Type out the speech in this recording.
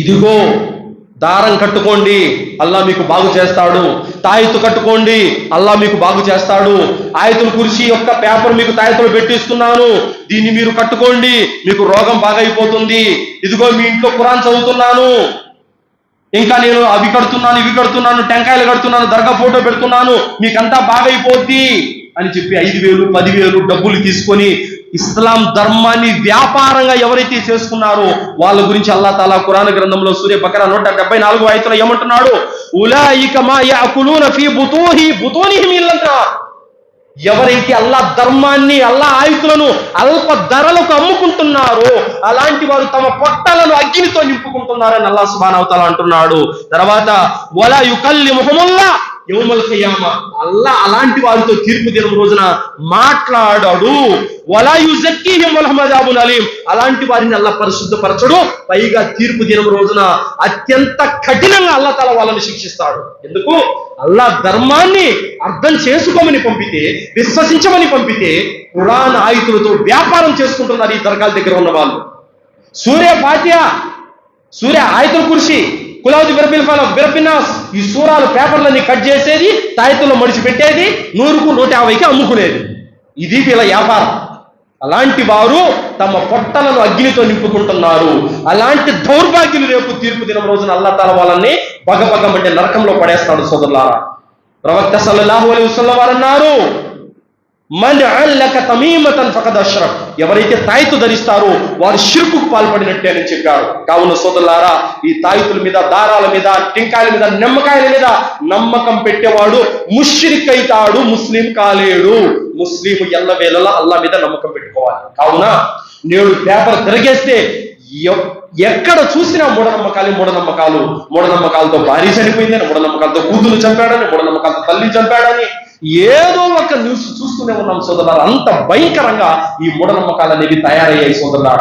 ఇదిగో దారం కట్టుకోండి అల్లా మీకు బాగు చేస్తాడు. తాయితు కట్టుకోండి అల్లా మీకు బాగు చేస్తాడు. ఆయతుల కురిసి యొక్క పేపర్ మీకు తాయితులు పెట్టిస్తున్నాను. దీన్ని మీరు కట్టుకోండి మీకు రోగం బాగైపోతుంది. ఇదిగో మీ ఇంట్లో కురాన్ చదువుతున్నాను. ఇంకా నేను అవి కడుతున్నాను ఇవి కడుతున్నాను టెంకాయలు కడుతున్నాను దర్గా ఫోటో పెడుతున్నాను. మీకంతా బాగైపోద్ది అని చెప్పి ఐదు వేలు పదివేలు డబ్బులు తీసుకొని ఇస్లాం ధర్మాన్ని వ్యాపారంగా ఎవరైతే చేసుకున్నారో వాళ్ళ గురించి అల్లా తాలా కురాన్ గ్రంథంలో సూర్య బకరా నూట డెబ్బై నాలుగు ఐతులో ఏమంటున్నాడు? ఎవరైతే అల్లా ధర్మాన్ని అల్లా ఆయుధులను అల్ప ధరలకు అమ్ముకుంటున్నారో అలాంటి వారు తమ పొట్టలను అగ్నితో నింపుకుంటున్నారని అల్లా సుబానవతాల అంటున్నాడు. తర్వాత వలా యుకల్లి ముహముల్లా యౌమల్ ఖయామ అల్లా అలాంటి వారితో తీర్పు దినం రోజున మాట్లాడాడు. అలీం. అలాంటి వారిని అల్లా పరిశుద్ధపరచడు. పైగా తీర్పు దినం రోజున అత్యంత కఠినంగా అల్లా తల వాళ్ళని శిక్షిస్తాడు. ఎందుకు? అల్లా ధర్మాన్ని అర్థం చేసుకోమని పంపితే విశ్వసించమని పంపితే పురాణ ఆయుధులతో వ్యాపారం చేసుకుంటున్నారు ఈ దర్గాల దగ్గర ఉన్న వాళ్ళు. సూర్య పాట్య సూర్య ఆయుధుల కురిసి కులాది బిరబిల్ ఫలం బిరబినాస్ ఈ సూరాలు పేపర్లన్నీ కట్ చేసేది తాయితుల్లో మడిచి పెట్టేది నూరుకు నూట యాభైకి అమ్ముకునేది. ఇది వీళ్ళ వ్యాపారం. అలాంటి వారు తమ పొట్టలను అగ్నితో నింపుకుంటున్నారు. అలాంటి దౌర్భాగ్యులు రేపు తీర్పు దినం రోజున అల్లా తాల వాళ్ళని బగబగమంటే నరకంలో పడేస్తాడు సోదరులారా. ప్రవక్త సల్లల్లాహు అలీ వసల్లం వారు అన్నారు మన్ అల్లక తమీమతన్ ఫకద్ అష్రక్ ఎవరైతే తాయితు ధరిస్తారో వారు షిర్కుకు పాల్పడినట్టే అని చెప్పారు. కావున సోదరులారా ఈ తాయితుల మీద దారాల మీద టెంకాయల మీద నిమ్మకాయల మీద నమ్మకం పెట్టేవాడు ముష్రిక్ అవుతాడు ముస్లిం కాలేడు. ముస్లిం ఎల్లవేళలా అల్లా మీద నమ్మకం పెట్టుకోవాలి. కావున నేడు పేపర్ తిరగేస్తే ఎ- ఎక్కడ చూసినా మూఢనమ్మకాలు మూఢనమ్మకాలు. మూఢనమ్మకాలతో భార్య చనిపోయిందని మూఢనమ్మకాలతో కూతురు చంపాడని మూఢనమ్మకాలతో తల్లి చంపాడని ఏదో ఒక న్యూస్ చూస్తూనే ఉన్నాం సోదరులారు. అంత భయంకరంగా ఈ మూఢనమ్మకాలు అనేవి తయారయ్యాయి సోదరులారు.